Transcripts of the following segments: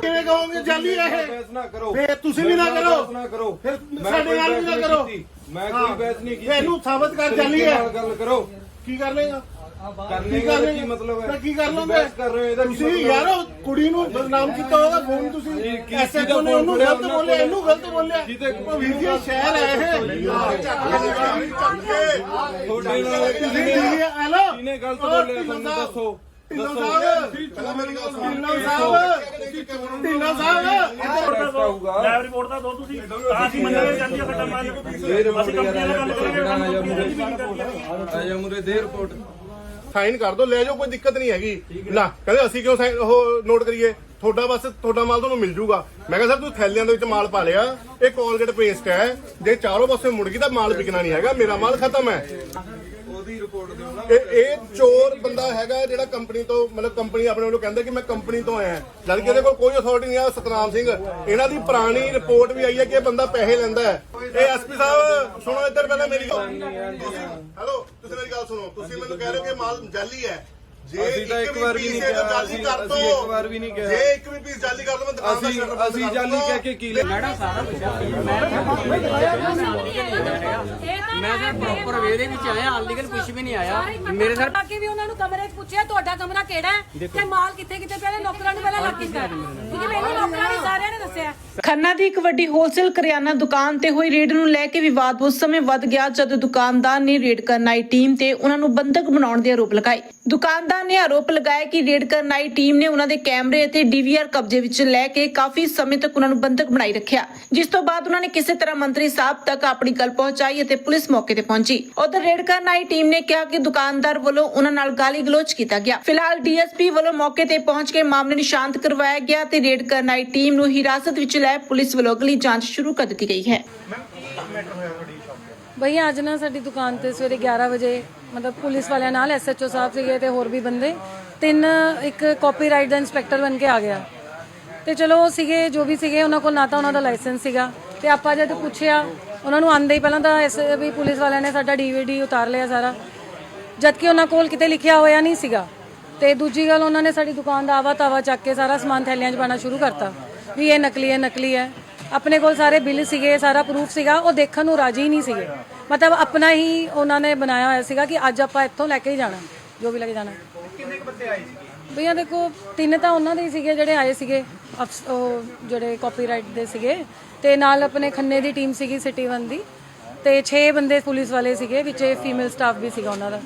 ਕਿਵੇਂ ਕਹੋਗੇ ਜਾਲੀ ਹੈ ਇਹ? ਬਹਿਸ ਨਾ ਕਰੋ। ਫੇਰ ਤੁਸੀਂ ਵੀ ਨਾ ਮੇਰੇ ਨਾਲ ਕਰੋ। ਬਹਿਸ ਨਾ ਕਰੋ। ਫਿਰ ਮੈਂ ਸਾਡੇ ਕੋਈ ਨਾਲ ਵੀ ਨਾ ਬਹਿਸ ਕਰੋ। ਕੀਤੀ। ਮੈਂ ਹਾਂ। ਕੋਈ ਬਹਿਸ ਨਹੀਂ ਕੀਤੀ। ਫੇਰ ਇਹਨੂੰ ਸਾਬਤ ਕਰ ਜਾਲੀ ਤਰੀਕੇ ਹੈ। ਨਾਲ ਗੱਲ ਕਰੋ। ਕੀ ਕਰ ਲੇਗਾ ਕਰਨੇ ਕੀ ਕਰ ਦਾ ਲੇਗਾ ਕੀ ਮਤਲਬ ਹੈ? ਤਾਂ ਕੀ ਕਰ ਤੁਸੀਂ ਲੋਗੇ ਬਹਿਸ ਕਰ ਰਹੇ ਹੋ ਇਹਦਾ ਕੀ ਤੁਸੀਂ ਮਤਲਬ ਯਾਰ ਹੈ? ਉਹ ਕੁੜੀ ਨੂੰ ਬਦਨਾਮ ਕੀਤਾ ਹੋਗਾ ਫੋਨ ਤੁਸੀਂ ਕੀ- ਕੀ ਐਸੇ ਕਿਹਦਾ ਨੇ ਉਹਨੂੰ ਗਲਤ ਬੋਲਿਆ ਕੋਲ? ਇਹਨੂੰ ਗਲਤ ਬੋਲਿਆ। ਕਿਤੇ- ਉਹ ਵੀਰ ਜੀ ਇਹ ਸ਼ਹਿਰ ਹੈ ਇਹ। ਤੁਹਾਡੇ ਨਾਲ ਤੁਸੀਂ ਹੈਲੋ? ਕਿਹਨੇ ਗਲਤ ਬੋਲਿਆ ਢਿੱਲੋਂ ਤੁਹਾਨੂੰ ਸਾਹਿਬ, ਦੱਸੋ ਢਿੱਲੋਂ ਦੱਸੋ। ਸਾਹਿਬ ਢਿੱਲੋਂ ਸਾਹਿਬ। ਢਿੱਲੋਂ ਸਾਹਿਬ। ਟੈਸਟ ਆਊਗਾ ਲੈਬ ਰਿਪੋਰਟ ਦਾ ਦੋ ਤੁਸੀਂ। ਤਾਂ ਅਸੀਂ ਮੰਨਾਂਗੇ ਜਾਂਦੀ ਆ ਖੱਟਾ ਮਾਰ ਦੇ ਰਿਪੋਰਟ ਅਸੀਂ ਕੰਪਨੀ ਨਾਲ ਗੱਲ ਕਰਾਂਗੇ ਜਿਹੜਾ ਆਜਾ ਕੰਪਨੀ ਮੁਰੇ ਦੀ ਵੀ ਕਰਾਂਗੇ ਆਜਾ ਮੁਰੇ ਦੇ ਰਿਪੋਰਟ ਸਾਈਨ ਕਰ ਦੋ ਲੈ ਜਾਓ ਕੋਈ ਦਿੱਕਤ ਨਹੀਂ ਹੈਗੀ। ਨਾ ਕਹਿੰਦੇ ਅਸੀਂ ਕਿਉਂ sign- ਉਹ ਨੋਟ ਕਰੀਏ? ਤੁਹਾਡਾ ਬਸ ਤੁਹਾਡਾ ਮਾਲ ਤੁਹਾਨੂੰ ਮਿਲ ਜੂਗਾ। ਮੈਂ ਕਿਹਾ ਸਰ ਤੁਸੀਂ ਥੈਲਿਆਂ ਦੇ ਵਿੱਚ ਮਾਲ ਪਾ ਲਿਆ। ਇਹ ਕੋਲਗੇਟ ਪੇਸਟ ਹੈ। ਜੇ ਚਾਰੋਂ ਪਾਸੇ ਮੁੜ ਗਈ ਤਾਂ ਮਾਲ ਵਿਕਣਾ ਨਹੀਂ ਹੈਗਾ। ਮੇਰਾ ਮਾਲ ਖਤਮ ਹੈ। ਉਹਦੀ ਰਿਪੋਰਟ ਦਿਓ ਨਾ। ਇਹ ਇਹ ਚੋਰ ਬੰਦਾ ਹੈਗਾ ਜਿਹੜਾ ਕੰਪਨੀ ਤੋਂ ਮਤਲਬ ਕੰਪਨੀ ਆਪਣੇ ਵੱਲੋਂ ਕਹਿੰਦਾ ਕਿ ਮੈਂ ਕੰਪਨੀ ਤੋਂ ਆਇਆ। ਜਦ ਕਿ ਇਹਦੇ ਕੋਲ ਕੋਈ ਅਥਾਰਟੀ ਨਹੀਂ ਆ ਸਤਨਾਮ ਸਿੰਘ। ਇਹਨਾਂ ਦੀ ਪੁਰਾਣੀ ਰਿਪੋਰਟ ਵੀ ਆਈ ਹੈ ਕਿ ਇਹ ਬੰਦਾ ਪੈਸੇ ਲੈਂਦਾ ਹੈ। ਇਹ ਐਸਪੀ ਸਾਹਿਬ ਸੁਣੋ ਇੱਧਰ ਪਹਿਲਾਂ ਮੇਰੀ ਗੱਲ। ਹੈਲੋ ਤੁਸੀਂ ਮੇਰੀ ਗੱਲ ਸੁਣੋ। ਤੁਸੀਂ ਮੈਨੂੰ ਕਹਿ ਰਹੇ ਹੋ ਕਿ ਮਾਲ ਜਾਲੀ ਹੈ। ਜੇ ਅਸੀਂ ਤਾਂ ਇੱਕ ਵਾਰ ਵੀ ਨਹੀਂ ਕਿਹਾ, ਅਸੀਂ- ਕਰ ਇੱਕ ਵਾਰ ਵੀ ਨਹੀਂ ਕਿਹਾ। ਜੇ ਇੱਕ ਵੀ ਪੀਸ ਜਾਲੀ ਕਰ ਮੈਂ ਦੁਕਾਨ ਦਾ ਅਸੀਂ ਸ਼ਟਰ ਬੰਦ ਅਸੀਂ ਕਰ ਜਾਲੀ। ਕਹਿ ਕੇ ਕੀ ਲੈਣਾ ਮੈਂ ਸਰ ਪ੍ਰੋਪਰ ਵੇ ਦੇ ਵਿੱਚ ਆਇਆ। ਅਨਲੀਗਲ ਕੁਝ ਵੀ ਨਹੀਂ ਆਇਆ। ਮੇਰੇ ਸਰ ਕੇ ਵੀ ਉਹਨਾਂ ਨੂੰ ਕਮਰੇ 'ਚ ਪੁੱਛਿਆ ਤੁਹਾਡਾ ਕਮਰਾ ਕਿਹੜਾ ਹੈ? ਤੇ ਮਾਲ ਕਿੱਥੇ ਕਿੱਥੇ ਪਿਆ ਨੌਕਰਾਂ ਨੂੰ ਪਹਿਲਾਂ ਲੱਗ ਕੀਤਾ ਕਿਉਂਕਿ ਮੈਨੂੰ ਨੌਕਰਾਂ ਨੇ ਸਾਰਿਆਂ ਨੇ ਦੱਸਿਆ। ਖੰਨਾ ਦੀ ਇੱਕ ਵੱਡੀ ਹੋਲਸੇਲ ਕਰਿਆਨਾ ਦੁਕਾਨ ਤੇ ਹੋਈ ਰੇਡ ਨੂੰ ਲੈ ਕੇ ਵਿਵਾਦ ਉਸ ਸਮੇਂ ਵੱਧ ਗਿਆ ਜਦ ਦੁਕਾਨਦਾਰ ਨੇ ਰੇਡ ਕਰਨ ਆਈ ਟੀਮ ਤੇ ਉਹਨਾਂ ਨੂੰ ਬੰਦਕ ਬਣਾਉਣ ਦੇ ਆਰੋਪ ਲਗਾਏ। ਦੁਕਾਨਦਾਰ ਨੇ ਆਰੋਪ ਲਗਾਇਆ ਕਿ ਰੇਡ ਕਰਨ ਆਈ ਟੀਮ ਨੇ ਉਹਨਾਂ ਦੇ ਕੈਮਰੇ ਅਤੇ ਡੀਵੀਆਰ ਕਬਜ਼ੇ ਵਿੱਚ ਲੈ ਕੇ ਕਾਫੀ ਸਮੇਂ ਤੱਕ ਉਹਨਾਂ ਨੂੰ ਬੰਦਕ ਬਣਾਈ ਰੱਖਿਆ। ਜਿਸ ਤੋਂ ਬਾਅਦ ਉਹਨਾਂ ਨੇ ਕਿਸੇ ਤਰ੍ਹਾਂ ਮੰਤਰੀ ਸਾਹਿਬ ਤੱਕ ਆਪਣੀ ਗੱਲ ਪਹੁੰਚਾਈ ਅਤੇ ਪੁਲਿਸ ਮੌਕੇ ਤੇ ਪਹੁੰਚੀ। ਉਧਰ ਰੇਡ ਕਰਨ ਆਈ ਟੀਮ ਨੇ ਕਿਹਾ ਕਿ ਦੁਕਾਨਦਾਰ ਵੱਲੋਂ ਉਹਨਾਂ ਨਾਲ ਗਾਲੀ ਗਲੋਚ ਕੀਤਾ ਗਿਆ। ਫਿਲਹਾਲ ਡੀਐਸਪੀ ਵੱਲੋਂ ਮੌਕੇ ਤੇ ਪਹੁੰਚ ਕੇ ਮਾਮਲੇ ਨੂੰ ਸ਼ਾਂਤ ਕਰਵਾਇਆ ਗਿਆ ਤੇ ਰੇਡ ਕਰਨ ਆਈ ਟੀਮ ਨੂੰ ਹਿਰਾਸਤ ਵਿੱਚ ਲੈ ਪੁਲਿਸ ਵੱਲੋਂ ਅਗਲੀ ਜਾਂਚ ਸ਼ੁਰੂ ਕਰ ਦਿੱਤੀ ਗਈ ਹੈ। ਬਈ ਅੱਜ ਨਾ ਸਾਡੀ ਦੁਕਾਨ ਤੇ ਸਵੇਰੇ 11 ਵਜੇ ਮਤਲਬ ਪੁਲਿਸ ਵਾਲਿਆਂ ਨਾਲ ਐਸਐਚਓ ਸਾਹਿਬ ਸੀਗੇ ਤੇ ਹੋਰ ਵੀ ਬੰਦੇ, ਤਿੰਨ ਇੱਕ ਕਾਪੀਰਾਈਟ ਦਾ ਇਨਸਪੈਕਟਰ ਬਣ ਕੇ ਆ ਗਿਆ। ਤੇ ਚਲੋ ਉਹ ਸੀਗੇ, ਜੋ ਵੀ ਸੀਗੇ, ਉਹਨਾਂ ਕੋਲ ਨਾ ਤਾਂ ਉਹਨਾਂ ਦਾ ਲਾਇਸੈਂਸ ਸੀਗਾ। ਤੇ ਆਪਾਂ ਜਦ ਪੁੱਛਿਆ, ਉਹਨਾਂ ਨੂੰ ਆਂਦੇ ਹੀ ਪਹਿਲਾਂ ਤਾਂ ਐਸ ਵੀ ਪੁਲਿਸ ਵਾਲਿਆਂ ਨੇ ਸਾਡਾ ਡੀਵੀਡੀ ਉਤਾਰ ਲਿਆ ਸਾਰਾ। ਜਦ ਕਿ ਉਹਨਾਂ ਕੋਲ ਕਿਤੇ ਲਿਖਿਆ ਹੋਇਆ ਨਹੀਂ ਸੀਗਾ। ਤੇ ਦੂਜੀ ਗੱਲ, ਉਹਨਾਂ ਨੇ ਸਾਡੀ ਦੁਕਾਨ ਦਾ ਆਵਾ ਤਾਵਾ ਚੱਕ ਕੇ ਸਾਰਾ ਸਮਾਨ ਥੈਲਿਆਂ 'ਚ ਪਾਣਾ ਸ਼ੁਰੂ ਕਰਤਾ। ਵੀ ਇਹ ਨਕਲੀ ਹੈ ਨਕਲੀ ਹੈ। ਆਪਣੇ ਕੋਲ ਸਾਰੇ ਬਿੱਲ ਸੀਗੇ ਸਾਰਾ ਪ੍ਰੂਫ ਸੀਗਾ ਉਹ ਦੇਖਣ ਨੂੰ ਰਾਜੀ ਨਹੀਂ ਸੀਗੇ। ਮਤਲਬ ਆਪਣਾ ਹੀ ਉਹਨਾਂ ਨੇ ਬਣਾਇਆ ਹੋਇਆ ਸੀਗਾ ਕਿ ਅੱਜ ਆਪਾਂ ਇੱਥੋਂ ਲੈ ਕੇ ਹੀ ਜਾਣਾ ਜੋ ਵੀ ਲੈ ਕੇ ਜਾਣਾ। ਕਿੰਨੇ ਕੁ ਬੰਦੇ ਆਏ ਸੀਗੇ? ਭਈਆ ਦੇਖੋ ਤਿੰਨ ਤਾਂ ਉਹਨਾਂ ਦੇ ਹੀ ਸੀਗੇ ਜਿਹੜੇ ਆਏ ਸੀਗੇ ਉਹ ਜਿਹੜੇ ਕਾਪੀਰਾਈਟ ਦੇ ਸੀਗੇ। ਤੇ ਨਾਲ ਆਪਣੇ ਖੰਨੇ ਦੀ ਟੀਮ ਸੀਗੀ ਸਿਟੀ 1 ਦੀ। ਤੇ 6 ਬੰਦੇ ਪੁਲਿਸ ਵਾਲੇ ਸੀਗੇ ਵਿੱਚ ਫੀਮੇਲ ਸਟਾਫ ਵੀ ਸੀਗਾ ਉਹਨਾਂ ਦਾ।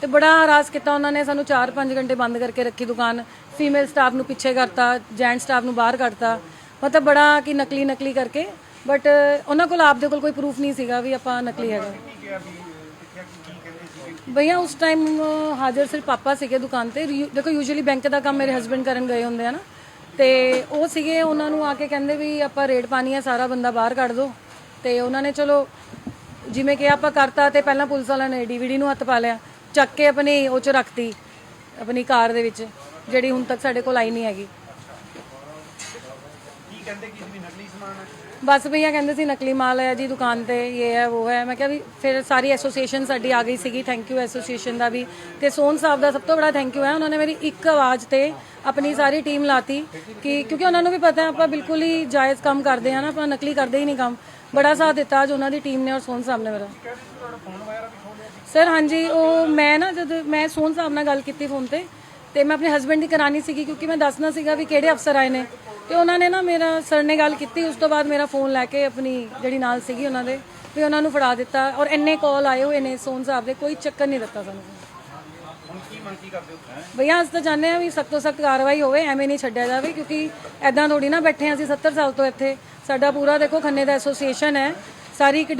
ਤੇ ਬੜਾ ਹਰਾਸ ਕੀਤਾ ਉਹਨਾਂ ਨੇ, ਸਾਨੂੰ 4-5 ਘੰਟੇ ਬੰਦ ਕਰਕੇ ਰੱਖੀ ਦੁਕਾਨ। ਫੀਮੇਲ ਸਟਾਫ ਨੂੰ ਪਿੱਛੇ ਕਰਤਾ ਜੈਂਟ ਸਟਾਫ ਨੂੰ ਬਾਹਰ ਕੱਢਤਾ। ਮਤਲਬ ਬੜਾ ਕਿ ਨਕਲੀ ਨਕਲੀ ਕਰਕੇ ਬਟ ਉਹਨਾਂ ਕੋਲ ਆਪ ਦੇ ਕੋਲ ਕੋਈ ਪ੍ਰੂਫ ਨਹੀਂ ਸੀਗਾ ਵੀ ਆਪਾਂ ਨਕਲੀ ਹੈਗਾ। ਭਈਆ ਉਸ ਟਾਈਮ ਹਾਜ਼ਰ ਸਿਰਫ ਪਾਪਾ ਸੀਗੇ ਦੁਕਾਨ ਤੇ। ਯੂ- ਦੇਖੋ ਯੂਜੂਅਲੀ ਬੈਂਕ ਦਾ ਕੰਮ ਮੇਰੇ ਹਸਬੰਡ ਕਰਨ ਗਏ ਹੁੰਦੇ ਆ ਨਾ। ਤੇ ਉਹ ਸੀਗੇ, ਉਹਨਾਂ ਨੂੰ ਆ ਕੇ ਕਹਿੰਦੇ ਵੀ ਆਪਾਂ ਰੇਡ ਪਾਣੀ ਆ, ਸਾਰਾ ਬੰਦਾ ਬਾਹਰ ਕੱਢ ਦੋ। ਤੇ ਉਹਨਾਂ ਨੇ ਚਲੋ, ਜਿਵੇਂ ਕਿ ਆਪਾਂ ਕਰਤਾ ਤੇ ਪਹਿਲਾਂ ਪੁਲਿਸ ਵਾਲਿਆਂ ਨੇ ਡੀਵੀਡੀ ਨੂੰ ਹੱਥ ਪਾ ਲਿਆ। ਚੱਕ ਕੇ ਆਪਣੀ ਉਹ ਚ ਰੱਖਤੀ ਆਪਣੀ ਕਾਰ ਦੇ ਵਿੱਚ ਜਿਹੜੀ ਹੁਣ ਤੱਕ ਸਾਡੇ ਕੋਲ ਆਈ ਨਹੀਂ ਹੈਗੀ। ਬਸ ਭਈਆ ਕਹਿੰਦੇ ਸੀ ਨਕਲੀ ਮਾਲ ਹੈ ਜੀ ਦੁਕਾਨ ਤੇ ਇਹ ਹੈ ਉਹ ਹੈ। ਮੈਂ ਕਿਹਾ ਵੀ ਫਿਰ ਸਾਰੀ ਐਸੋਸੀਏਸ਼ਨ ਸਾਡੀ ਆ ਗਈ ਸੀਗੀ ਥੈਂਕ ਯੂ ਐਸੋਸੀਏਸ਼ਨ ਦਾ ਵੀ। ਤੇ ਸੋਨ ਸਾਹਿਬ ਦਾ ਸਭ ਤੋਂ ਬੜਾ ਥੈਂਕ ਯੂ ਹੈ ਉਹਨਾਂ ਨੇ ਮੇਰੀ ਇੱਕ ਆਵਾਜ਼ ਤੇ ਆਪਣੀ ਸਾਰੀ ਟੀਮ ਲਾਤੀ ਕਿ ਕਿਉਂਕਿ ਉਹਨਾਂ ਨੂੰ ਵੀ ਪਤਾ ਹੈ ਆਪਾਂ ਬਿਲਕੁਲ ਹੀ ਜਾਇਜ਼ ਕੰਮ ਕਰਦੇ ਹਾਂ ਨਾ ਆਪਾਂ ਨਕਲੀ ਕਰਦੇ ਹੀ ਨਹੀਂ ਕੰਮ। ਬੜਾ ਸਾਥ ਦਿੱਤਾ ਅੱਜ ਉਹਨਾਂ ਦੀ ਟੀਮ ਨੇ ਔਰ ਸੋਨ ਸਾਹਿਬ ਨੇ ਮੇਰਾ। ਸਰ ਹਾਂਜੀ ਉਹ ਮੈਂ ਨਾ ਜਦ ਮੈਂ ਸੋਨ ਸਾਹਿਬ ਨਾਲ ਗੱਲ ਕੀਤੀ ਫੋਨ ਤੇ ਤੇ ਮੈਂ ਆਪਣੇ ਹਸਬੰਡ ਦੀ ਕਰਾਣੀ ਸੀਗੀ ਕਿਉਂਕਿ ਮੈਂ ਦੱਸਣਾ ਸੀਗਾ ਵੀ ਕਿਹੜੇ ਅਫਸਰ ਆਏ ਨੇ। ਤੇ ਉਹਨਾਂ ਨੇ ਨਾ ਮੇਰਾ ਸਰ ਨੇ ਗੱਲ ਕੀਤੀ ਉਸ ਤੋਂ ਬਾਅਦ ਮੇਰਾ ਫੋਨ ਲੈ ਕੇ ਆਪਣੀ ਜਿਹੜੀ ਨਾਲ ਸੀਗੀ ਉਹਨਾਂ ਦੇ ਵੀ ਉਹਨਾਂ ਨੂੰ ਫੜਾ ਦਿੱਤਾ ਔਰ ਇੰਨੇ ਕਾਲ ਆਏ ਹੋਏ ਨੇ ਸੋਨ ਸਾਹਿਬ ਦੇ ਕੋਈ ਚੱਕਰ ਨਹੀਂ ਦਿੱਤਾ ਸਾਨੂੰ। ਹੁਣ ਕੀ ਮੰਗ ਕੀ ਕਰਦੇ ਹੋ? ਭਈਆ ਅਸੀਂ ਤਾਂ ਚਾਹੁੰਦੇ ਆ ਵੀ ਸਖਤ ਤੋਂ ਸਖਤ ਕਾਰਵਾਈ ਹੋਵੇ ਐਵੇਂ ਨਹੀਂ ਛੱਡਿਆ ਜਾਵੇ ਕਿਉਂਕਿ ਐਦਾਂ ਥੋੜੀ ਨਾ ਬੈਠੇ ਅਸੀਂ 70 ਸਾਲ ਤੋਂ ਇੱਥੇ। ਸਾਡਾ ਪੂਰਾ ਦੇਖੋ ਖੰਨੇ ਦਾ ਐਸੋਸੀਏਸ਼ਨ ਹੈ ਸਾਰੀ ਇੱਕ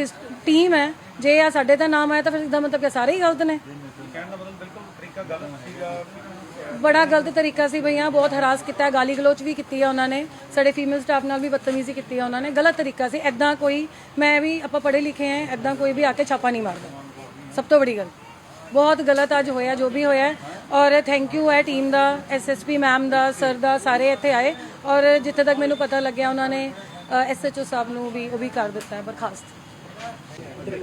ਟੀਮ ਹੈ ਜੇ ਆ ਸਾਡੇ ਦਾ ਨਾਮ ਆਇਆ ਤਾਂ ਫਿਰ ਇਹਦਾ ਮਤਲਬ ਕਿ ਸਾਰੇ ਹੀ ਗਲਤ ਨੇ। ਬੜਾ ਗਲਤ ਤਰੀਕਾ ਸੀ ਭਈਆ ਬਹੁਤ ਹਰਾਸ ਕੀਤਾ, ਗਾਲੀ ਗਲੋਚ ਵੀ ਕੀਤੀ ਆ ਉਹਨਾਂ ਨੇ। ਸਾਡੇ ਫੀਮੇਲ ਸਟਾਫ ਨਾਲ ਵੀ ਬਦਤਮੀਜ਼ੀ ਕੀਤੀ ਆ ਉਹਨਾਂ ਨੇ। ਗਲਤ ਤਰੀਕਾ ਸੀ। ਐਦਾਂ ਕੋਈ, ਮੈਂ ਵੀ ਆਪਾਂ ਪੜ੍ਹੇ ਲਿਖੇ ਆ ਐਦਾਂ ਕੋਈ ਵੀ ਆ ਕੇ ਛਾਪਾ ਨਹੀਂ ਮਾਰਦਾ। ਸਭ ਤੋਂ ਵੱਡੀ ਗੱਲ। ਬਹੁਤ ਗਲਤ ਅੱਜ ਹੋਇਆ, ਜੋ ਵੀ ਹੋਇਆ। ਔਰ ਥੈਂਕ ਯੂ ਹੈ ਟੀਮ ਦਾ ਐਸਐਸਪੀ ਮੈਮ ਦਾ ਸਰ ਦਾ, ਸਾਰੇ ਇੱਥੇ ਆਏ। ਔਰ ਜਿੱਥੇ ਤੱਕ ਮੈਨੂੰ ਪਤਾ ਲੱਗਿਆ, ਉਹਨਾਂ ਨੇ ਐਸਐਚਓ ਸਾਹਿਬ ਨੂੰ ਵੀ ਉਹ ਵੀ ਕਰ ਦਿੱਤਾ ਹੈ ਬਰਖਾਸਤ। ਕੀ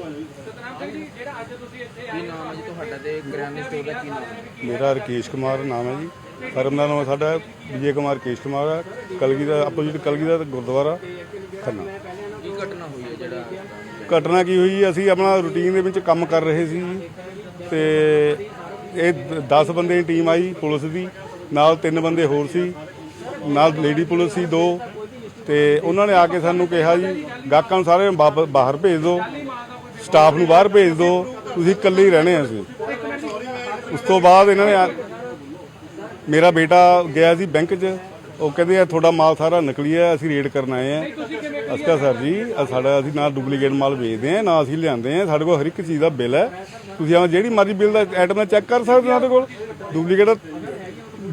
ਨਾਮ ਹੈ ਜੀ ਤੁਹਾਡਾ ਤੇ ਕਰਿਆਨੇ ਸਟੋਰ ਦਾ ਕੀ ਨਾਮ ਹੈ ਮੇਰਾ ਰਕੇਸ਼ ਕੁਮਾਰ ਨਾਮ ਹੈ ਜੀ। ਫਰਮ ਦਾ ਨਾਮ ਸਾਡਾ ਵਿਜੇ ਕੁਮਾਰ ਕੇਸ਼ ਕੁਮਾਰ ਹੈ। ਕਲਗੀ ਦਾ ਆਪੋਜੀਟ ਕਲਗੀ ਦਾ ਗੁਰਦੁਆਰਾ ਖੰਨਾ। ਕੀ ਘਟਨਾ ਹੋਈ ਹੈ ਜਿਹੜਾ ਘਟਨਾ ਕੀ ਹੋਈ ਅਸੀਂ ਆਪਣਾ ਰੂਟੀਨ ਦੇ ਵਿੱਚ ਕੰਮ ਕਰ ਰਹੇ ਸੀ। ਜੀ ਤੇ ਇਹ 10 ਬੰਦੇ ਦੀ ਟੀਮ ਆਈ ਪੁਲਿਸ ਦੀ। ਨਾਲ ਤਿੰਨ ਬੰਦੇ ਹੋਰ ਸੀ। ਨਾਲ ਲੇਡੀ ਪੁਲਿਸ ਸੀ ਦੋ। ਤੇ ਉਹਨਾਂ ਨੇ ਆ ਕੇ ਸਾਨੂੰ ਕਿਹਾ ਜੀ ਗਾਹਕਾਂ ਨੂੰ ਸਾਰੇ ਬਾਹਰ ਭੇਜ ਦਿਓ। ਸਟਾਫ ਨੂੰ ਬਾਹਰ ਭੇਜ ਦਿਓ ਤੁਸੀਂ ਇਕੱਲੇ ਹੀ ਰਹਿਣੇ ਆ ਅਸੀਂ। ਉਸ ਤੋਂ ਬਾਅਦ ਇਹਨਾਂ ਨੇ ਮੇਰਾ ਬੇਟਾ ਗਿਆ ਸੀ ਬੈਂਕ 'ਚ, ਉਹ ਕਹਿੰਦੇ ਆ, ਤੁਹਾਡਾ ਮਾਲ ਸਾਰਾ ਨਕਲੀ ਹੈ ਅਸੀਂ ਰੇਡ ਕਰਨ ਆਏ ਆ। ਅਸੀਂ ਸਰ ਜੀ ਸਾਡਾ, ਅਸੀਂ ਨਾ ਡੁਪਲੀਕੇਟ ਮਾਲ ਵੇਚਦੇ ਆ, ਨਾ ਅਸੀਂ ਲਿਆਂਦੇ ਆ, ਸਾਡੇ ਕੋਲ ਹਰ ਇੱਕ ਚੀਜ਼ ਦਾ ਬਿੱਲ ਹੈ ਤੁਸੀਂ ਆਹ ਜਿਹੜੀ ਮਰਜ਼ੀ ਬਿੱਲ ਦਾ ਆਈਟਮ ਦਾ ਚੈੱਕ ਕਰ ਸਕਦੇ ਹੋ ਸਾਡੇ ਕੋਲ। ਡੁਪਲੀਕੇਟ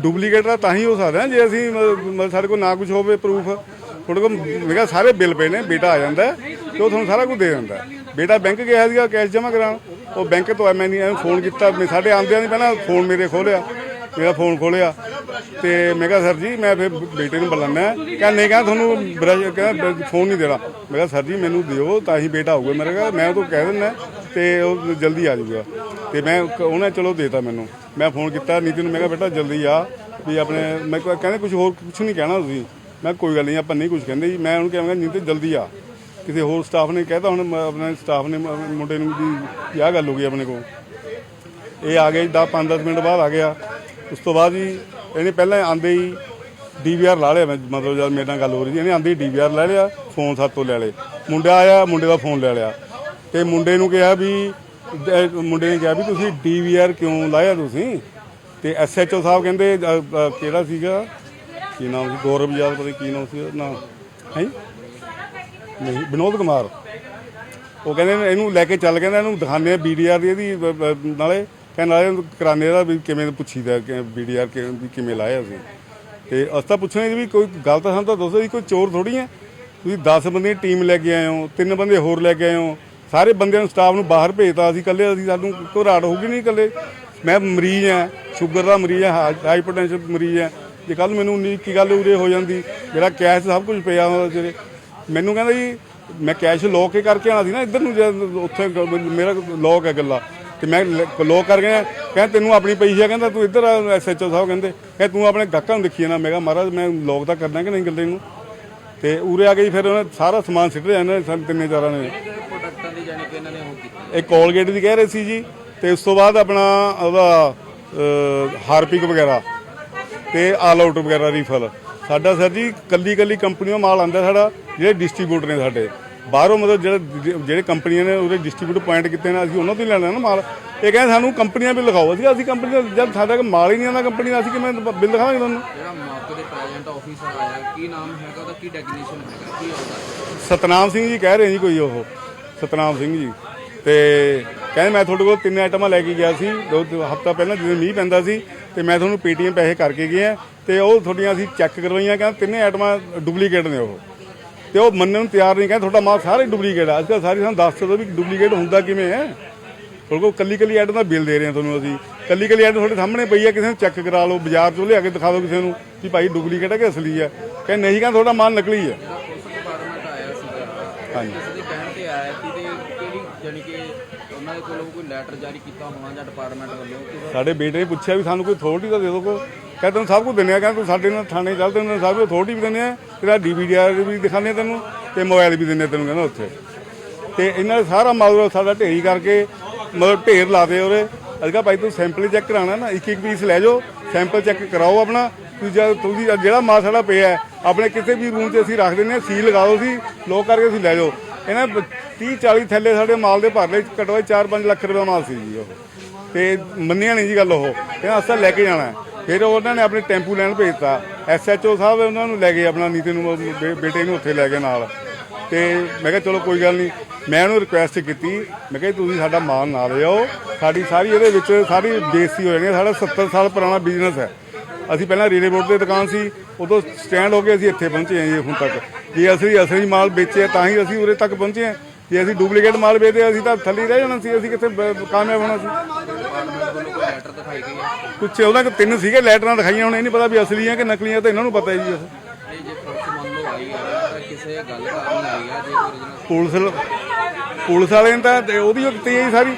ਡੁਪਲੀਕੇਟ ਦਾ ਤਾਂ ਹੀ ਹੋ ਸਕਦਾ ਜੇ ਅਸੀਂ ਮ- ਸਾਡੇ ਕੋਲ ਨਾ ਕੁਝ ਹੋਵੇ ਪ੍ਰੂਫ ਤੁਹਾਡੇ ਕੋਲ ਮੇਰਾ ਸਾਰੇ ਬਿੱਲ ਪਏ ਨੇ, ਬੇਟਾ ਆ ਜਾਂਦਾ। ਤੇ ਉਹ ਤੁਹਾਨੂੰ ਸਾਰਾ ਕੁਝ ਦੇ ਦਿੰਦਾ। ਬੇਟਾ ਬੈਂਕ ਗਿਆ ਸੀਗਾ ਕੈਸ਼ ਜਮ੍ਹਾਂ ਕਰਾਉਣ। ਉਹ ਬੈਂਕ ਤੋਂ ਆ ਮੈਂ ਨਹੀਂ ਐਵੇਂ ਫੋਨ ਕੀਤਾ। ਮੈਂ ਸਾਡੇ ਆਉਂਦਿਆਂ ਨਹੀਂ ਪਹਿਲਾਂ ਫੋਨ ਮੇਰੇ ਖੋਲਿਆ ਮੇਰਾ ਫੋਨ ਖੋਲਿਆ ਤੇ ਮੈਂ ਕਿਹਾ, ਸਰ ਜੀ, ਮੈਂ ਫਿਰ ਬੇਟੇ ਨੂੰ ਬੁਲਾਣਾ ਕਹਿੰਦਾ, ਨਹੀਂ, ਕਹਿੰਦਾ, ਤੁਹਾਨੂੰ ਬ੍ਰਜ ਕਹਿੰਦਾ ਫੋਨ ਨਹੀਂ ਦੇਣਾ। ਮੈਂ ਕਿਹਾ, ਸਰ ਜੀ, ਮੈਨੂੰ ਦਿਓ, ਤਾਂ ਹੀ ਬੇਟਾ ਆਊਗਾ। ਮੈਂ ਕਿਹਾ, ਮੈਂ ਉਹ ਤੋਂ ਕਹਿ ਦਿੰਦਾ ਤੇ ਉਹ ਜਲਦੀ ਆ ਜਾਊਗਾ। ਤੇ ਮੈਂ ਉਹਨੇ ਚਲੋ ਦੇਤਾ ਮੈਨੂੰ। ਮੈਂ ਫੋਨ ਕੀਤਾ, ਨੀਤੀ ਨੂੰ ਮੈਂ ਕਿਹਾ, ਬੇਟਾ, ਜਲਦੀ ਆ। ਵੀ ਆਪਣੇ, ਮੈਂ ਕਹਿੰਦੇ ਕੁਝ ਹੋਰ ਕੁਝ ਨਹੀਂ ਕਹਿਣਾ ਤੁਸੀਂ? ਮੈਂ ਕੋਈ ਗੱਲ ਨਹੀਂ, ਆਪਾਂ ਨਹੀਂ ਕੁਝ ਕਹਿੰਦੇ ਜੀ। ਮੈਂ ਉਹਨੂੰ ਕਿਹਾ, ਮੈਂ ਨੀਤੀ, ਜਲਦੀ ਆ। ਕਿਸੇ ਹੋਰ ਸਟਾਫ ਨੇ ਕਹਿਤਾ ਹੁਣ ਮੈਂ ਆਪਣੇ ਸਟਾਫ ਨੇ ਮ- ਮੁੰਡੇ ਨੂੰ ਵੀ ਕੀ ਆਹ ਗੱਲ ਹੋ ਗਈ ਆਪਣੇ ਕੋਲ। ਇਹ ਆ ਗਏ ਜੀ 10 5-10 ਮਿੰਟ ਬਾਅਦ ਆ ਗਿਆ। ਉਸ ਤੋਂ ਬਾਅਦ ਜੀ ਇਹਨੇ ਪਹਿਲਾਂ ਆਂਦੇ ਹੀ ਡੀਵੀਆਰ ਲਾ ਲਿਆ ਮੈਂ- ਮਤਲਬ ਜਦ ਮੇਰੇ ਨਾਲ ਗੱਲ ਹੋ ਰਹੀ ਸੀ ਇਹਨੇ ਆਂਦੇ ਹੀ ਡੀਵੀਆਰ ਲੈ ਲਿਆ ਫੋਨ ਸਾਡੇ ਤੋਂ ਲੈ ਲਏ। ਮੁੰਡਾ ਆਇਆ ਮੁੰਡੇ ਦਾ ਫੋਨ ਲੈ ਲਿਆ। ਤੇ ਮੁੰਡੇ ਨੂੰ ਕਿਹਾ ਵੀ ਅਹ ਮੁੰਡੇ ਨੇ ਕਿਹਾ ਵੀ ਤੁਸੀਂ ਡੀਵੀਆਰ ਕਿਉਂ ਲਾਇਆ ਤੁਸੀਂ? ਤੇ ਐਸਐਚਓ ਸਾਹਿਬ ਕਹਿੰਦੇ ਅਹ, ਅਹ, ਕਿਹੜਾ ਸੀਗਾ? ਕੀ ਨਾਮ ਸੀ? ਗੌਰਵ ਯਾਦ ਪਤਾ ਨੀ ਕੀ ਨਾਮ ਸੀ ਨਾ। ਹੈ? ਨਹੀਂ, ਵਿਨੋਦ ਕੁਮਾਰ। ਉਹ ਕਹਿੰਦੇ ਨੇ ਇਹਨੂੰ ਲੈ ਕੇ ਚੱਲ ਕਹਿੰਦਾ, ਇਹਨੂੰ ਦਿਖਾਉਂਦੇ ਆ ਬੀਡੀਆਰ ਦੀ ਇਹਦੀ ਬ- ਬ- ਨਾਲੇ ਕਹਿੰਦੇ ਨਾਲੇ ਇਹਨੂੰ ਕਰਾਨੇ ਦਾ ਵੀ ਕਿਵੇਂ ਪੁੱਛੀਦਾ, ਕਿ ਬੀਡੀਆਰ ਵੀ ਕਿਵੇਂ ਲਾਇਆ ਅਸੀਂ ਤੇ ਅਸੀਂ ਤਾਂ ਪੁੱਛਣਾ ਸੀ ਵੀ ਕੋਈ ਗੱਲ ਤਾਂ ਸਾਨੂੰ ਤਾਂ ਦੱਸੋ ਜੀ, ਕੋਈ ਚੋਰ ਥੋੜੀ ਹੈ? ਤੁਸੀਂ 10 ਬੰਦੇ ਦੀ ਟੀਮ ਲੈ ਕੇ ਆਏ ਹੋ, ਤਿੰਨ ਬੰਦੇ ਹੋਰ ਲੈ ਕੇ ਆਏ ਹੋ, ਸਾਰੇ ਬੰਦਿਆਂ ਨੂੰ ਸਟਾਫ ਨੂੰ ਬਾਹਰ ਭੇਜਤਾ ਅਸੀਂ, ਇਕੱਲੇ ਅਸੀਂ, ਸਾਨੂੰ ਘਬਰਾਹਟ ਹੋਊਗੀ ਨਹੀਂ ਇਕੱਲੇ। ਮੈਂ ਮਰੀਜ਼ ਹਾਂ ਸ਼ੂਗਰ ਦਾ ਮਰੀਜ਼ ਹਾਂ ਹਾਈਪਰਟੈਂਸ਼ਨ ਮਰੀਜ਼ ਹਾਂ। ਜੇ ਕੱਲ ਮੈਨੂੰ ਉਨੀ ਕੀ ਗੱਲ ਉਰੇ ਹੋ ਜਾਂਦੀ ਮੇਰਾ ਕੈਸ਼ ਸਭ ਕੁਝ ਪਿਆ ਹੋਇਆ ਜਿਹੜੇ ਮੈਨੂੰ ਕਹਿੰਦਾ ਜੀ ਮੈਂ ਕੈਸ਼ ਲੋਕ ਕੇ ਕਰਕੇ ਆਣਾ ਸੀ ਨਾ ਇੱਧਰ ਨੂੰ ਜੇ ਉੱਥੇ ਗ- ਮੇਰਾ ਲੋਕ ਹੈ ਗੱਲਾ ਤੇ ਮੈਂ ਲੋਕ ਕਰਕੇ ਆਇਆ। ਕਹਿੰਦਾ ਤੈਨੂੰ ਆਪਣੀ ਪਈ ਹੈ? ਕਹਿੰਦਾ ਤੂੰ ਇੱਧਰ ਐਸਐਚਓ ਸਾਹਿਬ ਕਹਿੰਦੇ। ਕਹਿੰਦਾ ਤੂੰ ਆਪਣੇ ਗਾਹਕਾਂ ਨੂੰ ਦੇਖੀ ਜਾਣਾ। ਮੈਂ ਕਿਹਾ ਮਹਾਰਾਜ ਮੈਂ ਲੋਕ ਤਾਂ ਕਰਨਾ ਕਿ ਨਹੀਂ ਗੱਲੇ ਨੂੰ? ਤੇ ਉਰੇ ਆ ਗਈ ਫਿਰ ਉਹਨੇ ਸਾਰਾ ਸਮਾਨ ਸਿੱਟ ਲਿਆ ਇਹਨਾਂ ਨੇ ਸਾਨੂੰ ਤਿੰਨੇ ਚਾਰਾਂ ਨੇ। ਪ੍ਰੋਡਕਟਾਂ ਦੀ ਜਾਨੀ ਕਿ ਇਹਨਾਂ ਨੇ ਉਹ ਕੀਤੀ ਇਹ ਕੋਲਗੇਟ ਦੀ ਕਹਿ ਰਹੇ ਸੀ ਜੀ। ਤੇ ਉਸ ਤੋਂ ਬਾਅਦ ਆਪਣਾ ਉਹਦਾ ਅਹ, ਹਾਰਪਿਕ ਵਗੈਰਾ ਤੇ ਆਲ ਆਊਟ ਵਗੈਰਾ ਰੀਫਲ ਸਾਡਾ ਸਰ ਜੀ ਕੱਲੀ ਕੱਲੀ ਕੰਪਨੀਆਂ ਮਾਲ ਆਂਦਾ ਸਾਡਾ ਜਿਹੜੇ ਡਿਸਟ੍ਰੀਬਿਊਟਰ ਨੇ ਸਾਡੇ। ਬਾਹਰੋਂ ਮਤਲਬ ਜਿਹੜੇ ਜਿਹੜੇ ਕੰਪਨੀਆਂ ਨੇ ਉਹਦੇ ਡਿਸਟ੍ਰੀਬਿਊਟਰ ਪੁਆਇੰਟ ਕੀਤੇ ਨੇ ਅਸੀਂ ਉਹਨਾਂ ਤੋਂ ਹੀ ਲੈਣਾ ਨਾ ਮਾਲ। ਇਹ ਕਹਿੰਦੇ ਸਾਨੂੰ ਕੰਪਨੀਆਂ ਵੀ ਲਿਖਾਓ। ਅਸੀਂ ਅਸੀਂ ਕੰਪਨੀ ਜਦ ਸਾਡਾ ਮਾਲ ਹੀ ਨਹੀਂ ਆਉਂਦਾ ਕੰਪਨੀ ਦਾ ਅਸੀਂ ਕਿਵੇਂ ਬਿੱਲ ਦਿਖਾਵਾਂਗੇ ਤੁਹਾਨੂੰ? ਜਿਹੜਾ ਮੌਕੇ ਦੇ ਪ੍ਰੈਜ਼ੈਂਟ ਆਫੀਸਰ ਆਇਆ ਕੀ ਨਾਮ ਹੈਗਾ ਉਹਦਾ ਕੀ ਡੈਗਨੀਸ਼ਨ ਹੈਗਾ ਕੀ ਹੋਦਾ ਸਤਨਾਮ ਸਿੰਘ ਜੀ ਕਹਿ ਰਹੇ ਜੀ ਕੋਈ ਉਹ। ਸਤਨਾਮ ਸਿੰਘ ਜੀ। ਤੇ ਕਹਿੰਦੇ ਮੈਂ ਤੁਹਾਡੇ ਕੋਲ ਤਿੰਨ ਆਈਟਮਾਂ ਲੈ ਕੇ ਗਿਆ ਸੀ। ਦੋ ਹਫਤਾ ਪਹਿਲਾਂ ਜਦੋਂ ਮੀਂਹ ਪੈਂਦਾ ਸੀ ਤੇ ਮੈਂ ਤੁਹਾਨੂੰ ਪੇਟੀਐਮ ਪੈਸੇ ਕਰਕੇ ਗਿਆ। ਤੇ ਉਹ ਤੁਹਾਡੀਆਂ ਅਸੀਂ ਚੈੱਕ ਕਰਵਾਈਆਂ ਕਹਿੰਦਾ ਤਿੰਨੇ ਆਈਟਮਾਂ ਡੁਪਲੀਕੇਟ ਨੇ ਉਹ। ਤੇ ਉਹ ਮੰਨਣ ਨੂੰ ਤਿਆਰ ਨਹੀਂ ਕਹਿੰਦਾ ਤੁਹਾਡਾ ਮਾਲ ਸਾਰੇ ਡੁਪਲੀਕੇਟ ਆ। ਅੱਜ ਸਾਰੀ ਸਾਨੂੰ ਦੱਸ ਦਿਓ ਵੀ ਡੁਪਲੀਕੇਟ ਹੁੰਦਾ ਕਿਵੇਂ ਹੈ। ਤੁਹਾਡੇ ਕੋਲ ਕੱਲੀ ਕੱਲੀ ਆਈਟਮ ਦਾ ਬਿੱਲ ਦੇ ਰਹੇ ਹਾਂ ਤੁਹਾਨੂੰ ਅਸੀਂ। ਕੱਲੀ ਕੱਲੀ ਆਈਟਮ ਤੁਹਾਡੇ ਸਾਹਮਣੇ ਪਈ ਹੈ ਕਿਸੇ ਨੂੰ ਚੈੱਕ ਕਰਾ ਲਓ ਬਾਜ਼ਾਰ ਚੋਂ ਲਿਆ ਕੇ ਦਿਖਾ ਦਿਓ ਕਿਸੇ ਨੂੰ ਕਿ ਭਾਈ ਡੁਪਲੀਕੇਟ ਹੈ ਕਿ ਅਸਲੀ ਹੈ। ਕਹਿੰਦੇ ਨਹੀਂ ਕਹਿੰਦਾ ਤੁਹਾਡਾ ਮਾਲ ਨਕਲੀ ਹੈ। ਹਾਂਜੀ। ਉਹਨਾਂ ਦੇ ਕੋਲੋਂ ਕੋਈ ਲੈਟਰ ਜਾਰੀ ਕੀਤਾ ਹੋਣਾ ਜਾਂ ਡਿਪਾਰਟਮੈਂਟ ਵੱਲੋਂ? ਕਿ ਸਾਡੇ ਬੇਟੇ ਨੇ ਪੁੱਛਿਆ ਵੀ ਸਾਨੂੰ ਕੋਈ ਅਥਾਰਟੀ ਤਾਂ ਦੇ ਦਿਓ ਕੋ ਕਹਿੰਦੇ ਤੈਨੂੰ ਸਭ ਕੁਝ ਦਿੰਦੇ ਆ ਕਹਿੰਦਾ ਤੂੰ ਸਾਡੇ ਨਾਲ ਥਾਣੇ ਚੱਲ, ਤੈਨੂੰ ਸਭ ਅਥਾਰਟੀ ਵੀ ਦਿੰਦੇ ਆ। ਤੇਰਾ ਡੀਵੀਡੀਆਰ ਵੀ ਦਿਖਾਉਂਦੇ ਤੈਨੂੰ ਤੇ ਮੋਬਾਈਲ ਵੀ ਦਿੰਦੇ ਤੈਨੂੰ ਕਹਿੰਦਾ ਉੱਥੇ। ਤੇ ਇਹਨਾਂ ਨੇ ਸਾਰਾ ਮਾਲ ਸਾਡਾ ਢੇਰੀ ਕਰਕੇ ਮਤਲਬ ਢੇਰ ਲਾਦੇ ਉਹਦੇ ਅਸੀਂ ਕਿਹਾ ਭਾਈ ਤੂੰ ਸੈਂਪਲ ਚੈੱਕ ਕਰਾਉਣਾ ਨਾ ਇੱਕ ਇੱਕ ਪੀਸ ਲੈ ਜਾਓ ਸੈਂਪਲ ਚੈੱਕ ਕਰਾਓ ਆਪਣਾ। ਤੁਸੀਂ ਜਦ ਤੁਸੀਂ ਜਿਹੜਾ ਮਾਲ ਸਾਡਾ ਪਿਆ ਆਪਣੇ ਕਿਸੇ ਵੀ ਰੂਮ 'ਚ ਅਸੀਂ ਰੱਖ ਦਿੰਦੇ ਹਾਂ ਸੀਲ ਲਗਾ ਦਿਓ ਸੀ ਲੋਕ ਕਰਕੇ ਅਸੀਂ ਲੈ ਜਾਓ। ਇਹਨਾਂ 30 40 ਥੈਲੇ ਸਾਡੇ ਮਾਲ ਦੇ ਭਰ ਲਏ ਘੱਟੋ ਘੱਟ 4-5 ਲੱਖ ਰੁਪਏ ਮਾਲ ਸੀ ਜੀ ਉਹ। ਤੇ ਮੰਨਿਆ ਨਹੀਂ ਜੀ ਗੱਲ ਉਹ। ਕਹਿੰਦਾ ਅਸਾਂ ਲੈ ਕੇ ਜਾਣਾ। ਫਿਰ ਉਹਨਾਂ ਨੇ ਆਪਣੇ ਟੈਂਪੂ ਲੈਣ ਭੇਜਤਾ। ਐਸਐਚਓ ਸਾਹਿਬ ਉਹਨਾਂ ਨੂੰ ਲੈ ਗਏ, ਆਪਣਾ ਨੀਤੀ ਨੂੰ, ਬੇ- ਬੇਟੇ ਨੂੰ ਉੱਥੇ ਲੈ ਗਏ ਨਾਲ। ਤੇ ਮੈਂ ਕਿਹਾ, ਚਲੋ ਕੋਈ ਗੱਲ ਨਹੀਂ। ਮੈਂ ਉਹਨੂੰ ਰਿਕੁਐਸਟ ਕੀਤੀ। ਮੈਂ ਕਿਹਾ, ਤੁਸੀਂ ਸਾਡਾ ਮਾਲ ਨਾ ਲਿਆਓ ਸਾਡੀ ਸਾਰੀ ਇਹਦੇ ਵਿੱਚ, ਸਾਰੀ ਬੇਇੱਜ਼ਤੀ ਹੋ ਜਾਣੀ ਹੈ। ਸਾਡਾ 70 ਸਾਲ ਪੁਰਾਣਾ ਬਿਜ਼ਨਸ ਹੈ। ਅਸੀਂ ਪਹਿਲਾਂ ਰੇਲੇ ਬੋਰਡ ਤੇ ਦੁਕਾਨ ਸੀ। ਉਦੋਂ ਸਟੈਂਡ ਹੋ ਕੇ ਅਸੀਂ ਇੱਥੇ ਪਹੁੰਚੇ ਹਾਂ ਜੀ ਹੁਣ ਤੱਕ। ਜੇ ਅਸੀਂ ਅਸਲੀ ਮਾਲ ਵੇਚਿਆ, ਤਾਂ ਹੀ ਅਸੀਂ ਉਰੇ ਤੱਕ ਪਹੁੰਚੇ ਹਾਂ। ਜੇ ਅਸੀਂ ਡੁਪਲੀਕੇਟ ਮਾਲ ਵੇਚਦੇ ਅਸੀਂ ਤਾਂ ਥੱਲੇ ਰਹਿ ਜਾਣਾ ਸੀ, ਅਸੀਂ ਕਿੱਥੇ ਬ- ਕਾਮਯਾਬ ਹੋਣਾ ਸੀ। ਡਿਪਾਰਟਮੈਂਟ ਵੱਲੋਂ ਲੈਟਰ ਦਿਖਾਈ ਗਈ ਹੈ ਕੁਛ ਉਹਨਾਂ ਕੋ ਤਿੰਨ ਸੀਗੇ, ਲੈਟਰਾਂ ਦਿਖਾਈਆਂ, ਹੁਣ ਇਹ ਨਹੀਂ ਪਤਾ ਵੀ ਅਸਲੀ ਆ ਕਿ ਨਕਲੀਆਂ, ਤਾਂ ਇਹਨਾਂ ਨੂੰ ਪਤਾ ਹੈ ਜੀ ਇਹ। ਇਹ ਜੇ ਪੁਲਿਸ ਮੰਨ ਲਓ ਆਈ ਹੈ ਤਾਂ ਕਿਸੇ ਗੱਲ ਕਰਨ ਆਈ ਹੈ ਜੇ original ਪੁਲਿਸ ਪੁਲਿਸ ਵਾਲੇ ਨੇ ਤਾਂ ਤੇ ਉਹਦੀ ਉਹ ਕੀਤੀ ਹੈ ਜੀ ਸਾਰੀ।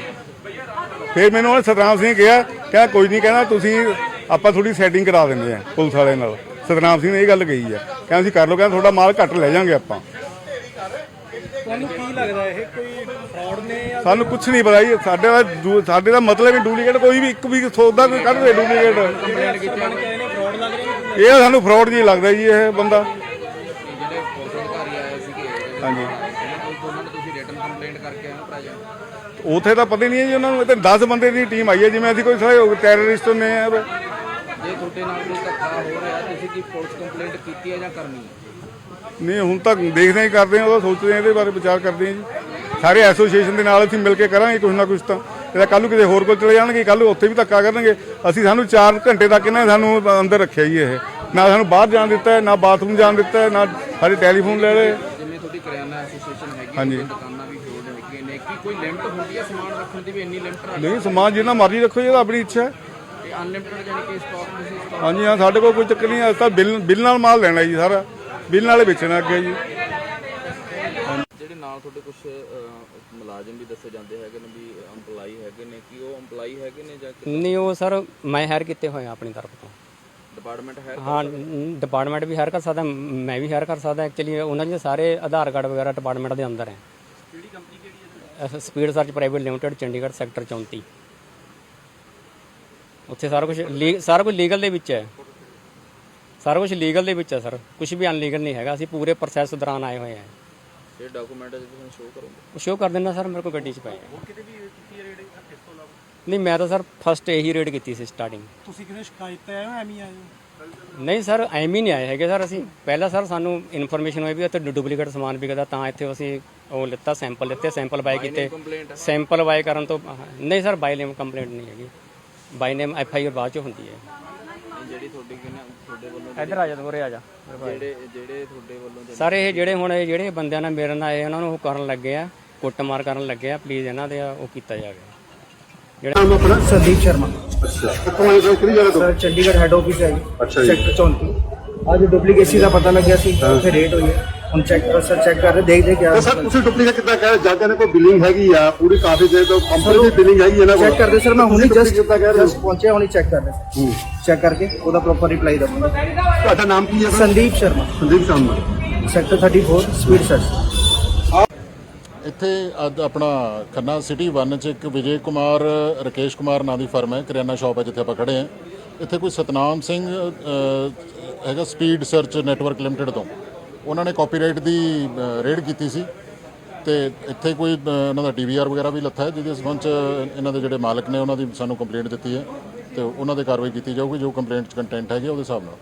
ਫਿਰ ਮੈਨੂੰ ਉਹਨੇ ਸਤਰਾਮ ਸਿੰਘ ਕਿਹਾ, ਕਹਿੰਦਾ ਕੋਈ ਨਹੀਂ, ਕਹਿੰਦਾ ਤੁਸੀਂ, ਆਪਾਂ ਥੋੜੀ ਸੈਟਿੰਗ ਕਰਾ ਦਿੰਦੇ ਆ ਪੁਲਿਸ ਵਾਲੇ ਨਾਲ। ਸਤਨਾਮ ਸਿੰਘ ਨੇ ਇਹ ਗੱਲ ਕਹੀ ਆ ਕਹਿੰਦਾ ਅਸੀਂ ਕਰ ਲਓ, ਕਹਿੰਦਾ ਤੁਹਾਡਾ ਮਾਲ ਘੱਟ ਲੈ ਜਾਾਂਗੇ ਆਪਾਂ। ਤੁਹਾਨੂੰ ਕੀ ਲੱਗਦਾ ਇਹ ਕੋਈ ਫਰਾਡ ਨੇ ਜਾਂ ਸਾਨੂੰ ਕੁਝ ਨਹੀਂ ਪਤਾ ਜੀ। ਸਾਡੇ ਦਾ ਦੂ- ਸਾਡੇ ਦਾ ਮਤਲਬ ਹੀ ਡੁਪਲੀਕੇਟ ਕੋਈ ਵੀ ਇੱਕ ਵੀ ਸੌਦਾ ਕੋਈ ਕੱਢ ਦੇ ਡੁਪਲੀਕੇਟ ਬਣ ਕੇ ਇਹਨੇ ਫਰਾਡ ਲੱਗ ਰਿਹਾ ਇਹ ਸਾਨੂੰ ਫਰਾਡ ਜੀ ਲੱਗਦਾ ਜੀ ਇਹ ਬੰਦਾ। ਜਿਹੜੇ ਪੁਲਿਸ ਅਧਿਕਾਰੀ ਆਏ ਸੀਗੇ ਹਾਂਜੀ। ਉਹਨਾਂ ਕੋਲ ਉਹਨਾਂ ਨੇ ਤੁਸੀਂ ਰਿਟਨ ਕੰਪਲੇਂਟ ਕਰਕੇ ਆਏ ਹੋ ਪ੍ਰੈਜ਼ੈਂਟ ਉਥੇ ਤਾਂ ਪਤਾ ਹੀ ਨਹੀਂ ਹੈ ਜੀ ਉਹਨਾਂ ਨੂੰ ਇਹ ਤਾਂ 10 ਬੰਦੇ ਦੀ ਟੀਮ ਆਈ ਹੈ ਜਿਵੇਂ ਅਸੀਂ ਕੋਈ ਸਾਰੇ ਟੈਰਰਿਸਟ ਨੇ ਆ। ਜੇ ਤੁਹਾਡੇ ਨਾਲ ਕੋਈ ਧੱਕਾ ਹੋ ਰਿਹਾ ਤੁਸੀਂ ਕੀ ਪੁਲਿਸ ਕੰਪਲੇਂਟ ਕੀਤੀ ਹੈ ਜਾਂ ਕਰਨੀ ਹੈ? ਨਹੀਂ ਹੁਣ ਤੱਕ ਦੇਖਦੇ ਹੀ ਕਰਦੇ ਹਾਂ ਉਹ ਸੋਚਦੇ ਹਾਂ ਇਹਦੇ ਬਾਰੇ ਵਿਚਾਰ ਕਰਦੇ ਹਾਂ ਜੀ। ਸਾਰੇ ਐਸੋਸੀਏਸ਼ਨ ਦੇ ਨਾਲ ਅਸੀਂ ਮਿਲ ਕੇ ਕਰਾਂਗੇ ਕੁਝ ਨਾ ਕੁਝ ਤਾਂ। ਇਹਦਾ ਕੱਲ ਨੂੰ ਕਿਤੇ ਹੋਰ ਕੋਲ ਚਲੇ ਜਾਣਗੇ ਕੱਲ ਉੱਥੇ ਵੀ ਧੱਕਾ ਕਰਨਗੇ। ਅਸੀਂ ਸਾਨੂੰ 4 ਘੰਟੇ ਤੱਕ ਇਹਨਾਂ ਸਾਨੂੰ ਅੰਦਰ ਰੱਖਿਆ ਜੀ ਇਹ। ਨਾ ਸਾਨੂੰ ਬਾਹਰ ਜਾਣ ਦਿੱਤਾ ਨਾ ਬਾਥਰੂਮ ਜਾਣ ਦਿੱਤਾ ਨਾ ਸਾਡੇ ਟੈਲੀਫੋਨ ਲੈ ਲਏ। ਜਿਵੇਂ ਤੁਹਾਡੀ ਕਰਿਆਨਾ ਐਸੋਸੀਏਸ਼ਨ ਹੈਗੀ ਹਾਂਜੀ। ਦੁਕਾਨਾਂ ਵੀ ਫਰੋਡ ਹੈਗੀਆਂ ਨੇ। ਕੀ ਕੋਈ ਲਿਮਟ ਹੁੰਦੀ ਹੈ ਸਮਾਨ ਰੱਖਣ ਦੀ ਵੀ ਇੰਨੀ ਲਿਮਟ ਰੱਖ ਨਹੀਂ ਸਮਾਨ ਜਿੰਨਾ ਮਰਜ਼ੀ ਰੱਖੋ ਜੀ ਇਹ ਤਾਂ ਆਪਣੀ ਇੱਛਾ ਹੈ। ਅਨਲਿਮਟਡ ਜਾਨੀ ਕਿ ਸਟਾਕ ਤੁਸੀਂ stock ਹਾਂਜੀ ਹਾਂ ਸਾਡੇ ਕੋਲ ਕੋਈ ਚੱਕਰ ਨਹੀਂ ਹੈ ਤਾਂ ਬਿੱਲ ਬਿੱਲ ਨਾਲ ਮਾਲ ਲੈਣਾ ਜੀ ਸਾਰਾ। ਬਿੱਲ ਨਾਲੇ ਵੇਚਣਾ ਅੱਗੇ ਜੀ। ਜਿਹੜੇ ਨਾਲ ਤੁਹਾਡੇ ਕੁਝ ਮੁਲਾਜ਼ਮ ਵੀ ਦੱਸੇ ਜਾਂਦੇ ਹੈਗੇ ਨੇ ਵੀ EMPLOYE ਹੈਗੇ ਨੇ ਕੀ ਉਹ EMPLOYE ਹੈਗੇ ਨੇ ਜਾਂ ਨਹੀਂ ਉਹ ਸਰ ਮੈਂ ਹਾਇਰ ਕੀਤੇ ਹੋਏ ਆ ਆਪਣੀ ਤਰਫ ਤੋਂ। ਡਿਪਾਰਟਮੈਂਟ ਹੈ ਹਾਂ ਡਿਪਾਰਟਮੈਂਟ ਵੀ ਹਾਇਰ ਕਰ ਸਕਦਾ ਮੈਂ ਵੀ ਹਾਇਰ ਕਰ ਸਕਦਾ ਐਕਚੁਅਲੀ ਉਹਨਾਂ ਦੇ ਸਾਰੇ ਆਧਾਰ ਕਾਰਡ ਵਗੈਰਾ ਡਿਪਾਰਟਮੈਂਟ ਦੇ ਅੰਦਰ ਹੈ। ਕਿਹੜੀ ਕੰਪਨੀ ਕਿਹੜੀ ਹੈ speed search private limited Chandigarh sector 34 ਉੱਥੇ ਸਾਰਾ ਕੁਝ ਸਾਰਾ ਕੁਝ ਲੀਗਲ ਦੇ ਵਿੱਚ ਹੈ। ਸਾਰਾ ਕੁਝ ਲੀਗਲ ਦੇ ਵਿੱਚ ਹੈ ਸਰ। ਕੁਝ ਵੀ ਅਨਲੀਗਲ ਨਹੀਂ ਹੈਗਾ। ਅਸੀਂ ਪੂਰੇ ਪ੍ਰੋਸੈਸ ਦੌਰਾਨ ਆਏ ਹੋਏ ਹਾਂ। ਇਹ ਡਾਕੂਮੈਂਟ ਤੁਸੀਂ ਸ਼ੋਅ ਕਰੋਗੇ? ਸ਼ੋਅ ਕਰ ਦਿੰਦਾ ਸਰ ਮੇਰੇ ਕੋਲ ਗੱਡੀ 'ਚ ਪਏ ਹੈ ਨਹੀਂ ਮੈਂ ਤਾਂ ਸਰ ਫਸਟ ਇਹੀ ਰੇਡ ਕੀਤੀ ਸੀ ਸਟਾਰਟਿੰਗ ਤੁਸੀਂ ਕਿਹਨੇ ਸ਼ਿਕਾਇਤ ਤੇ ਆਏ ਹੋ ਐਵੇਂ ਹੀ ਆਏ ਹੋ? ਨਹੀਂ ਸਰ ਐਵੇਂ ਹੀ ਨਹੀਂ ਆਏ ਹੈਗੇ ਸਰ ਅਸੀਂ। ਪਹਿਲਾਂ ਸਰ ਸਾਨੂੰ ਇਨਫੋਰਮੇਸ਼ਨ ਹੋਈ ਵੀ ਇੱਥੇ ਡੁਪਲੀਕੇਟ ਸਮਾਨ ਵਿਕਦਾ ਤਾਂ ਇੱਥੇ ਅਸੀਂ ਉਹ ਲਿੱਤਾ ਸੈਂਪਲ ਲਿੱਤੇ ਸੈਂਪਲ ਬਾਈ ਕੀਤੇ। ਸੈਂਪਲ ਬਾਈ ਕਰਨ ਤੋਂ ਨਹੀਂ ਸਰ ਬਾਈ ਨੇਮ ਕੰਪਲੇਂਟ ਨਹੀਂ ਹੈਗੀ। ਬਾਈ ਨੇਮ ਐਫ ਆਈ ਆਰ ਬਾਅਦ ਚ ਹੁੰਦੀ ਹੈ। ਜਿਹੜੀ ਤੁਹਾਡੀ ਕਿ ਨਾ ਤੁਹਾਡੇ ਵੱਲੋਂ ਇੱਧਰ ਆ ਜਾ ਦੋਰੇ ਆ ਜਾ। ਜਿਹੜੇ ਜਿਹੜੇ ਤੁਹਾਡੇ ਵੱਲੋਂ ਜਿਹੜੇ- ਸਰ ਇਹ ਜਿਹੜੇ ਹੁਣ ਇਹ ਜਿਹੜੇ ਬੰਦਿਆਂ ਨਾਲ ਮੇਰੇ ਨਾਲ ਆਏ ਉਹਨਾਂ ਨੂੰ ਉਹ ਕਰਨ ਲੱਗੇ ਆ ਕੁੱਟਮਾਰ ਕਰਨ ਲੱਗੇ ਆ ਪਲੀਜ਼ ਇਹਨਾਂ ਦੇ ਉਹ ਕੀਤਾ ਜਾਵੇ। ਸੰਦੀਪ ਸ਼ਰਮਾ। ਕਿੱਥੋਂ ਆਏ ਸਰ ਕਿਹੜੀ ਜਗ੍ਹਾ ਤੋਂ? ਸਰ ਚੰਡੀਗੜ੍ਹ ਹੈੱਡ ਆਫਿਸ ਹੈ ਅੱਛਾ ਜੀ। ਜੀ। ਸੈਕਟਰ 34 ਅੱਜ ਡੁਪਲੀਕੇਸੀ ਦਾ ਪਤਾ ਲੱਗਿਆ ਸੀ ਉੱਥੇ ਰੇਟ ਹੋਈ ਹੈ। ਹੁਣ ਚੈੱਕ ਸਰ ਚੈੱਕ ਕਰ ਰਹੇ ਦੇਖਦੇ ਕਿਆ ਤੇ ਸਰ ਤੁਸੀਂ ਡੁਪਲੀਕੇਟ ਕਿੱਦਾਂ ਕਹਿ ਜਾਂ ਕਹਿੰਦੇ ਕੋਈ ਬਿਲਿੰਗ ਹੈਗੀ ਆ ਪੂਰੀ ਕਾਫੀ ਦੇ ਤੋਂ ਕੰਪਨੀ ਦੀ ਬਿਲਿੰਗ ਹੈਗੀ ਇਹਨਾਂ ਕੋਲ। ਚੈੱਕ ਕਰਦੇ ਸਰ ਮੈਂ ਹੁਣੇ ਤੁਸੀਂ ਜਸਟ duplicate ਕਿੱਦਾਂ ਕਹਿ ਰਹੇ ਜਸਟ ਪਹੁੰਚਿਆ ਹੁਣੇ ਚੈੱਕ ਕਰ ਰਿਹਾ। ਚੈੱਕ ਕਰਕੇ ਉਹਦਾ ਪ੍ਰੋਪਰ ਰਿਪਲਾਈ ਦਵਾਂਗਾ ਹੋ ਤੁਹਾਡਾ ਨਾਮ ਕੀ ਹੈ sir? Sandeep Sharma. Sandeep Sharma. Sector 34 speed search ਇੱਥੇ ਅੱਜ ਆਪਣਾ ਖੰਨਾ ਸਿਟੀ 1 ਚ ਇੱਕ ਵਿਜੇ ਕੁਮਾਰ ਰਕੇਸ਼ ਕੁਮਾਰ ਨਾਂ ਦੀ ਫਰਮ ਹੈ ਕਰਿਆਨਾ ਸ਼ਾਪ ਹੈ ਜਿੱਥੇ ਆਪਾਂ ਖੜੇ ਹਾਂ। ਇੱਥੇ ਕੋਈ ਸਤਨਾਮ ਸਿੰਘ ਹੈਗਾ ਸਪੀਡ ਸਰਚ ਨੈਟਵਰਕ ਲਿਮਟਿਡ ਤੋਂ। ਉਹਨਾਂ ਨੇ ਕਾਪੀਰਾਈਟ ਦੀ ਰੇਡ ਕੀਤੀ ਸੀ ਤੇ ਇੱਥੇ ਕੋਈ ਅਹ, ਉਹਨਾਂ ਦਾ ਡੀਵੀਆਰ ਵਗੈਰਾ ਵੀ ਲੱਥਾ ਹੈ ਜਿਹਦੇ ਸੰਬੰਧ ਚ ਇਹਨਾਂ ਦੇ ਜਿਹੜੇ ਮਾਲਕ ਨੇ ਉਹਨਾਂ ਦੀ ਸਾਨੂੰ ਕੰਪਲੇਂਟ ਦਿੱਤੀ ਹੈ ਤੇ ਉਹਨਾਂ ਦੇ ਕਾਰਵਾਈ ਕੀਤੀ ਜਾਊਗੀ ਜੋ ਕੰਪਲੇਂਟ ਚ ਕੰਟੈਂਟ ਹੈਗੇ ਉਹਦੇ ਹਿਸਾਬ ਨਾਲ।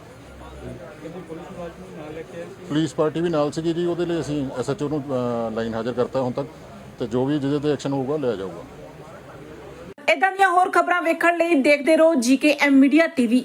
ਪੁਲਿਸ ਪਾਰਟੀ ਵੀ ਨਾਲ ਸੀਗੀ ਜੀ ਉਹਦੇ ਲਈ ਅਸੀਂ ਐਸਐਚਓ ਨੂੰ ਲਾਈਨ ਹਾਜ਼ਰ ਕਰਤਾ ਹੁਣ ਤੱਕ ਤੇ ਜੋ ਵੀ ਜਿਹਦੇ ਤੇ ਐਕਸ਼ਨ ਹੋਊਗਾ ਲਿਆ ਜਾਊਗਾ। ਇਦਾਂ ਦੀਆਂ ਹੋਰ ਖਬਰਾਂ ਵੇਖਣ ਲਈ ਦੇਖਦੇ ਰਹੋ ਜੀਕੇਐਮ ਮੀਡੀਆ ਟੀਵੀ